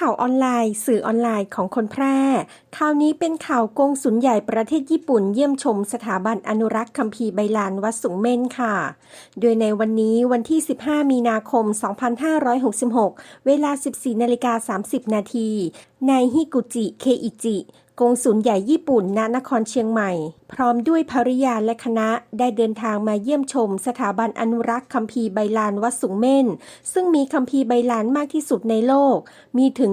ข่าวออนไลน์ สื่อออนไลน์ของคนแพร่ ข่าวนี้เป็นข่าวกงสุลใหญ่ประเทศญี่ปุ่น เยี่ยมชมสถาบันอนุรักษ์คัมภีร์ใบลานวัดสุงเม่นค่ะ โดยในวันนี้วันที่ 15 มีนาคม 2566 เวลา 14นาฬิกา30 นาทีนายฮิกุจิ เคอิจิ กงสุลใหญ่ญี่ปุ่นณนครเชียงใหม่ พร้อมด้วยภริยาและคณะได้เดินทางมาเยี่ยมชม สถาบันอนุรักษ์คัมภีร์ใบลานวัดสูงเม่น ซึ่งมีคัมภีร์ใบลานมากที่สุดในโลก มีถึง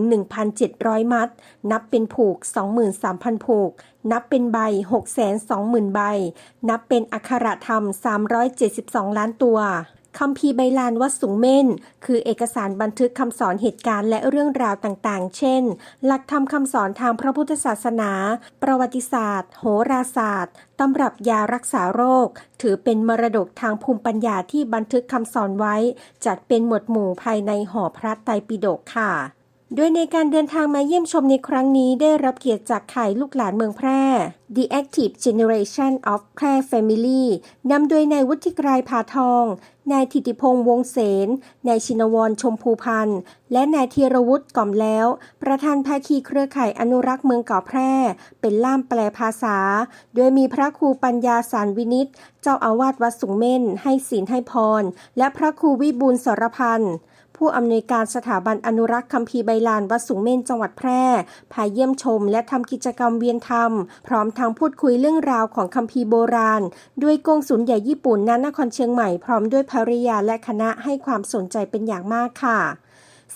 1,700 มัด นับเป็นผูก 23,000 ผูก นับเป็นใบ 620,000 ใบ นับเป็นอักขระธรรม 372 ล้านตัว คัมภีร์ใบลานวัดสูงเม่น คือเอกสารบันทึกคำสอนเหตุการณ์และเรื่องราวต่างๆ เช่น หลักธรรมคำสอนทางพระพุทธศาสนา ประวัติศาสตร์ โหราศาสตร์ตำรับยารักษาโรค ถือเป็นมรดกทางภูมิปัญญาที่บันทึกคำสอนไว้ จัดเป็นหมวดหมู่ภายในหอพระไตรปิฎกค่ะ โดยในการเดินทางมาเยี่ยมชมในครั้งนี้ได้รับเกียรติจากข่ายลูกหลานเมืองแพร่ The Active Generation of แพร่ Family นำโดยนายวุฒิกรพาทอง นายธิติพงษ์วงเสนนายชินวรชมพูพันธ์ และนายธีรวุฒิก่อมแล้ว ประธานภาคีเครือข่ายอนุรักษ์เมืองเก่าแพร่ เป็นล่ามแปลภาษา โดยมีพระครูปัญญาสารวินิต เจ้าอาวาสวัดสุงเม่น ให้ศีลให้พร และพระครูวิบูลสรพันธ์ ผู้อำนวยการสถาบันอนุรักษ์คัมภีร์ใบลานวัดสูงเม่นจังหวัดแพร่พาเยี่ยมชม และทำกิจกรรมเวียนธรรม พร้อมทางพูดคุยเรื่องราวของคัมภีร์โบราณ ด้วยกงสุลใหญ่ญี่ปุ่นณนครเชียงใหม่พร้อมด้วยภริยาและคณะให้ความสนใจเป็นอย่างมากค่ะ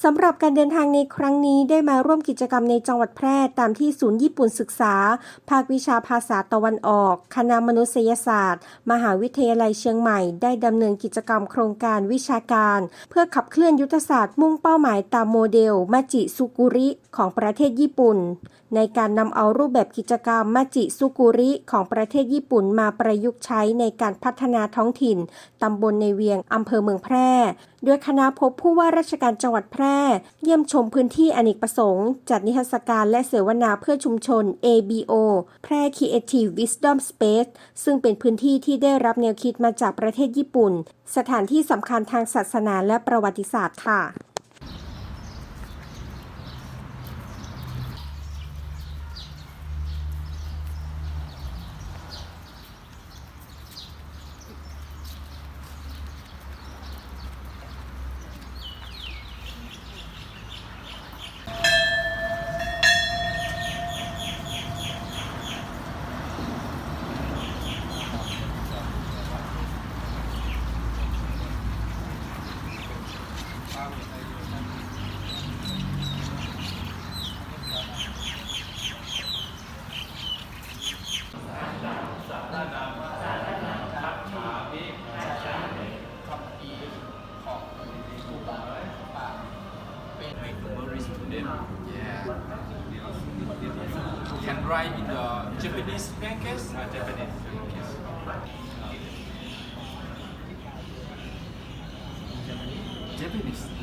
สำหรับการเดินทางในครั้งนี้ได้มาร่วมกิจกรรมในจังหวัดแพร่ตามที่ศูนย์ญี่ปุ่นศึกษา ภาควิชาภาษาตะวันออก คณะมนุษยศาสตร์ มหาวิทยาลัยเชียงใหม่ ได้ดำเนินกิจกรรมโครงการวิชาการ เพื่อขับเคลื่อนยุทธศาสตร์มุ่งเป้าหมายตามโมเดลมาจิซุกุริของประเทศญี่ปุ่น ในการนำเอารูปแบบกิจกรรมมาจิซุกุริของประเทศญี่ปุ่นมาประยุกต์ใช้ในการพัฒนาท้องถิ่นตำบลในเวียงอำเภอเมืองแพร่ โดยคณะพบผู้ว่าราชการจังหวัดแพร่ เยี่ยมชมพื้นที่อเนกประสงค์ จัดนิทรรศการและเสวนาเพื่อชุมชน ABO แพร่ Creative Wisdom Space ซึ่งเป็นพื้นที่ที่ได้รับแนวคิดมาจากประเทศญี่ปุ่น สถานที่สำคัญทางศาสนาและประวัติศาสตร์ค่ะ Yeah. Can write in the Japanese pancakes? Uh, Japanese pancakes. Japanese.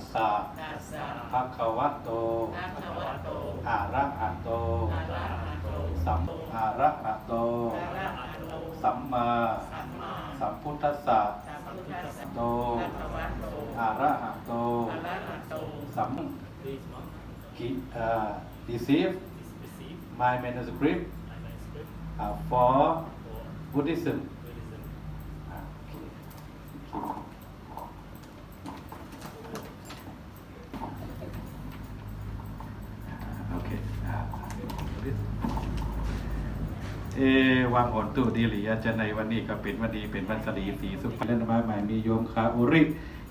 ตัสสะภะคะวะโต อะระหะโตสัมอะระหะโตสัมมาสัมพุทธัสสะโต อะระหะโต สัมกิเอ่อ receive my manuscript uh, for Buddhism อ่าโอเค โอเคอ่า เอวังหนตุดีหลียจะในวันนี้ก็เป็นวันดีเป็นวันสรีสีสุขเล่นมาใหม่มีโยมคาอุริ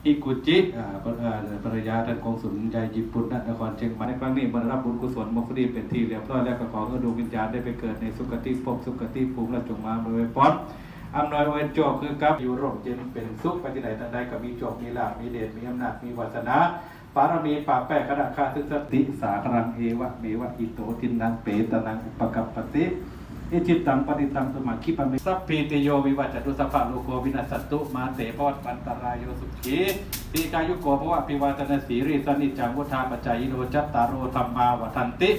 อิกุจิภรอ่าภรยาท่านกองสุลใหญ่ญี่ปุ่นนครเชียงใหม่ในครั้งนี้บรรับบุญกุศลมคดีเป็นที่เรียบร้อยแล้วก็ขอให้ดวงวิญญาณได้ไปเกิดในสุคติภพสุคติภูมิและจงมาบริเวณปอนอำนวยอวยโจคือกับอยู่ร่มเย็นเป็นสุขไปที่ไหนท่านใดก็มีโจมีลาภมีเดชมีอำนาจมีวาสนาปารมีปาแป้กระดาคาทึสติสาครังเอวะเมวะอิโตทินังเปตนังอุปกัปปติ อิจิตังปฏิตังสมาคิปะเมสัพพีติโยวิวัจจตุสัพพะโลโกวินัสสตุมาเตปวัตปันตรายโยสุขีตีกายุโกภวะปิวาตนาสีริสนิจจังวุธาปจายโนจัตตารโรธรรมาวทันติ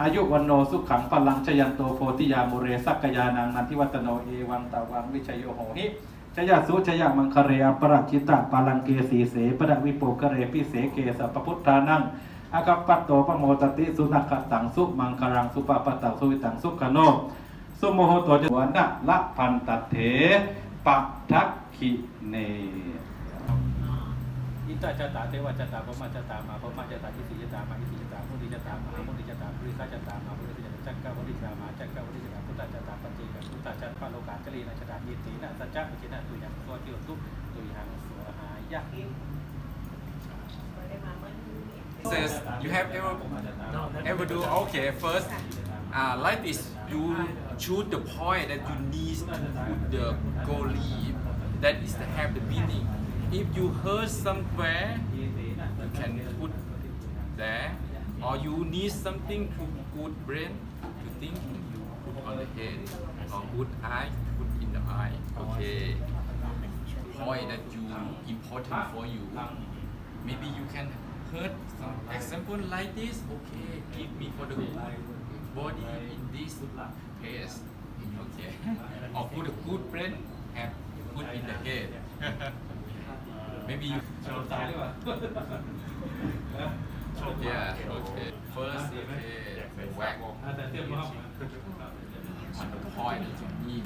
อายุวันโนสุขังพลังชยันโตโพธิยามุเรสักกยานังนันทิวัตโนเอวังตาวังวิชยโยโหหิชยสุชยมังคเรอปรัชิตะปาลังเกสีเสปะวิปุกเรปิเสเกสัพพุทธานังอากัปปตโตปโมตติสุนัขตังสุมังคลังสุปปะตังสุวิตังสุขโน สุโมโหโตจวนะละพันตัเถปะทักขิเนอิตาจตาเทวจตาพมาจตามาพมาจตาทิสิจตามาทิสิจตามุติจตามามุติจตาปริสาจตามาปริสจตาจักกะวริจตามาจักกะวริจตาพุทธจตาปฏิกัพุทธจตาโลกาจรีนะจตายิตินะสัจจะปิจินะตุยังตัวติตุตุยังสัวหายะ says you have ever ever do okay first uh, like this you choose the point that you need to put the goalie. That is the have the meaning if you hurt somewhere you can put there. Or you need something to good brain to think you put on the head. Or good eye put in the eye. Okay. Point that you important for you. Maybe you can hurt some example like this. Okay give me for the body in this case okay or put a good brain have put in the head maybe you ชนตายหรือเปล่า yeah okay first okay whack อาจารย์เทียบมอบ on the point that you need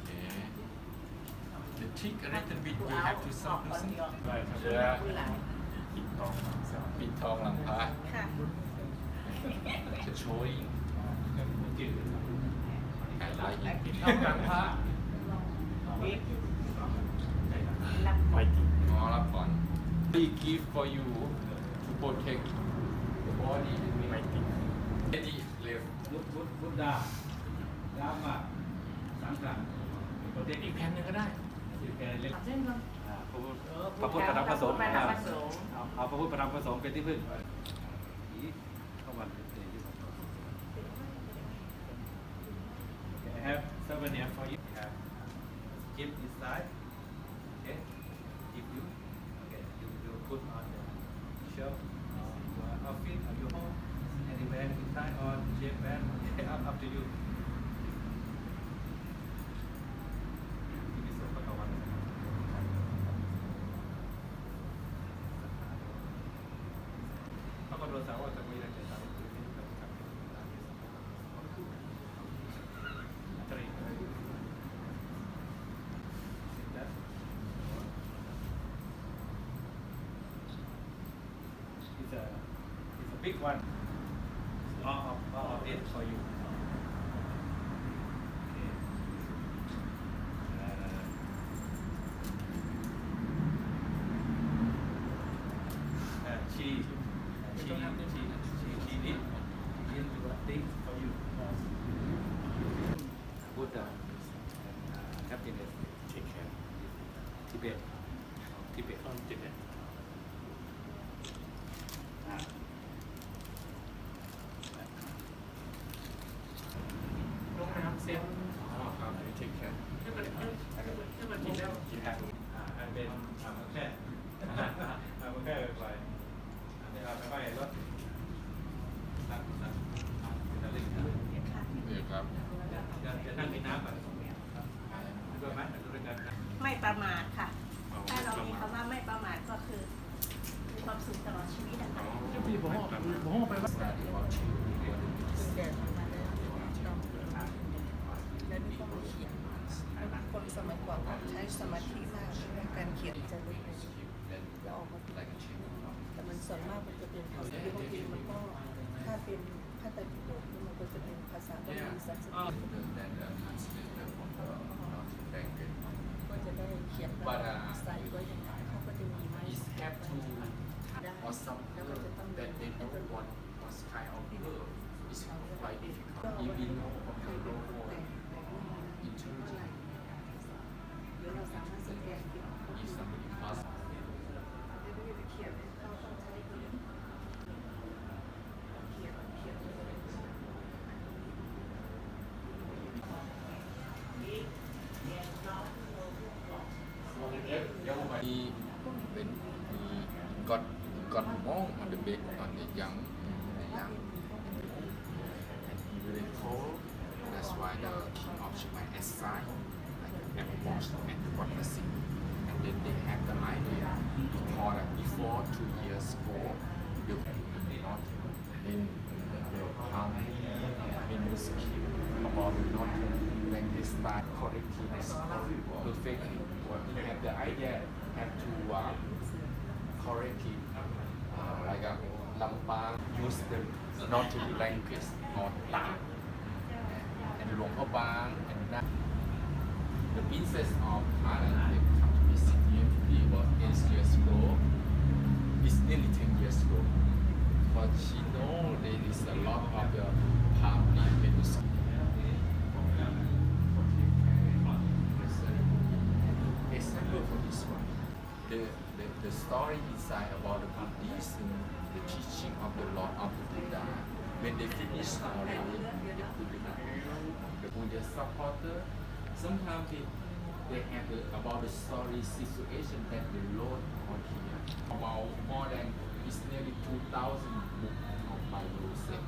okay the trick a little bit you have to solve this yeah ปิดทองหลังพระ ค่ะ จะโชว์อีกจิตไก่ลายอีกปิดทองหลังพระขอรับก่อน We give for you to protect the body and mind. Any left วุฒิวุฒิวุฒิดาดามาสังกัดโปรเทคอีกแผ่นหนึงก็ได้สิแกเล็กเส้นก่อนพระพุทธพระธรรมพระสงฆ์เอาพระพุทธพระธรรมพระสงฆ์เป็นที่พึ่ง เข้าวันเป็นที่พึ่ง I have souvenir for you. I have gift inside. Okay. One. ไม่ประมาทค่ะถ้าเรามีคำว่าไม่ประมาทก็คือมีความสุขตลอดชีวิตนะคะแล้วนี่ก็มาเขียนคนสมัยก่อนเขาใช้สมาธิมากในการเขียนจะรู้จะออกมาเป็นแต่มันส่วนมากมันจะเป็นเขาแต่บางทีมันก็ถ้าเป็นพาไตรปิฎกนี่มันก็จะเป็นภาษาบาลีสันสก But, on the bed on the young the young and really cold. That's why the king of Shimai assigned like an watch and witnessing. And then they had the idea for that before two years ago the not in the army manuscript about not when they start correcting the story perfectly. Had the idea have to uh, correct it like a Lampang use the Nordic language or Ta and Luang Prabang and that the princess of Thailand they come to visit him he was eight years ago. It's nearly 10 years ago. But she know there is a lot of the palm leaf example for this one. The, the, story inside about the Buddhism, the teaching of the Lord of the Buddha, when they finish already, they put it up. The Buddha supporter, sometimes they, they have the, about the story situation that the Lord on here. About more than, it's nearly 2,000 books of Bible set.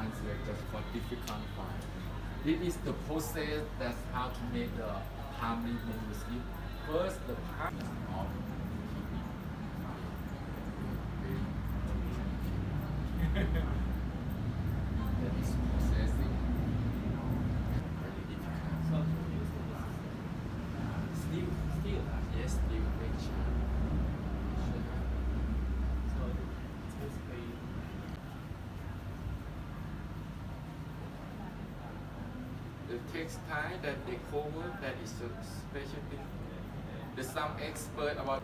And just for difficult part. This is the process that's how to make the harmony manuscript. First, the part of that The textile that they cover, that is a special thing. The some expert about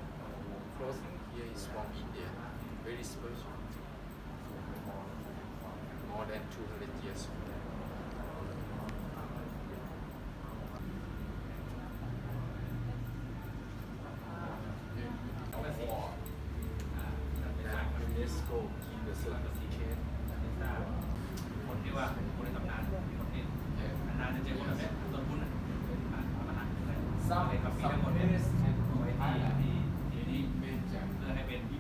clothing here is from India, very special. More than 200 years old. For that UNESCO give the certificate. คนที่ว่าคนในตำนานคนที่ Yeah. นานๆจะเจอคนแบบนี้ต้นทุนอะอะเอามาหาอะไร Some เลยครับมี some ทั้งหมด ministers ไว้ที่ที่ที่นี่ major เพื่อให้เป็นที่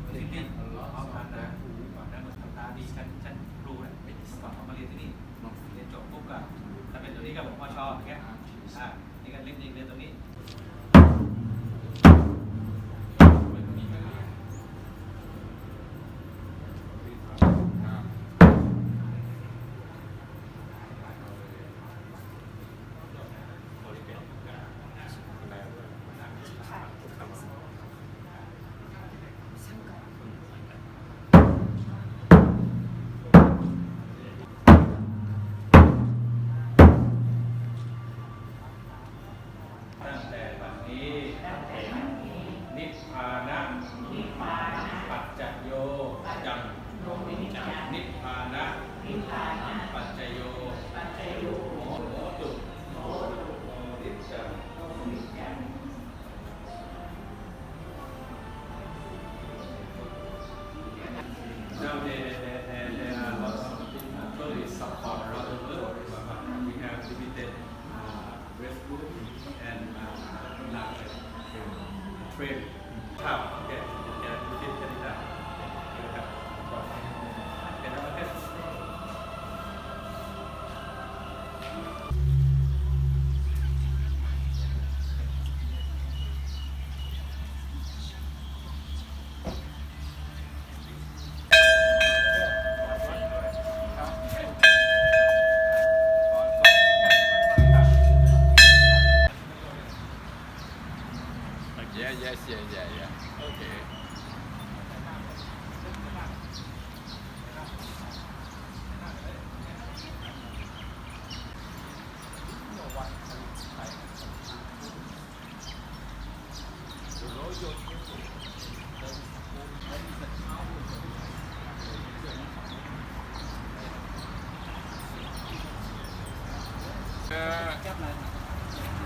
Uh,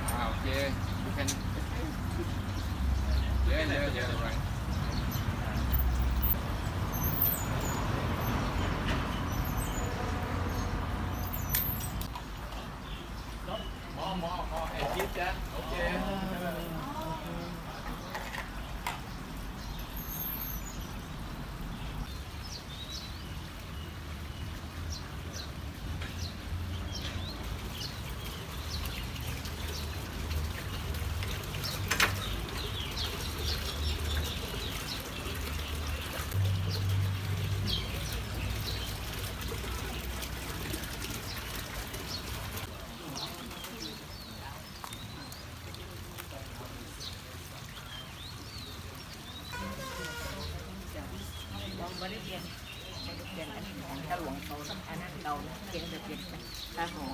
ah, okay, you can. Yeah, yeah, yeah, right. More, more, more. And keep that. Okay. เราไม่ได้เรียนไม่ได้เรียนอันนี้ของตาหลวงเขาอันนั้นเราเรียนแต่เรียนตาหอ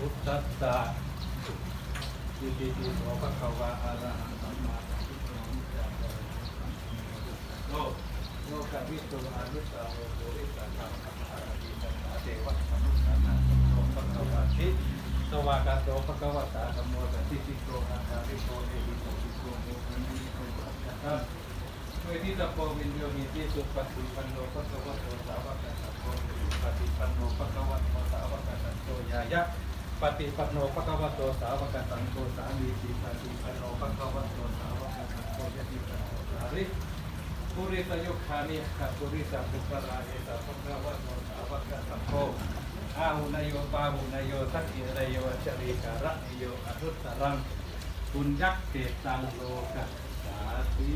พุทธัสสะอิติปิโสภะคะวะอะระหังสัมมาสัมพุทโธโลกโลกวิตุอานุตตโรโภริสัทธาสัมภารติสัทธาเทวะมนุษย์นานาสัมโฆภะคะวะติสวากาโตภะคะวะตาธัมโม สันติสิโกอาคาริโกเอหิโตติโกโมคันติโกปัจจตังเวทิตาโพวินโยมิติสุปฏิปันโนภะคะวะโตสาวกสัพพะสุปฏิปันโนภะคะวะโตสาวกสัพพะยายะปฏิปันโนภะคะวะโตสาวกัสังโฆสามีจิปฏิปันโนภะคะวะโตสาวกัสังโฆยะติปันโนสาริปุริสยุคานิขะปุริสัมปุปราเอสะภะคะวะโตสาวกัสังโฆ อาหุนโยปาหุนโยทักขิระโยจริการะโยอรุตตรังปุญยักเตตังโลกัสสาธิ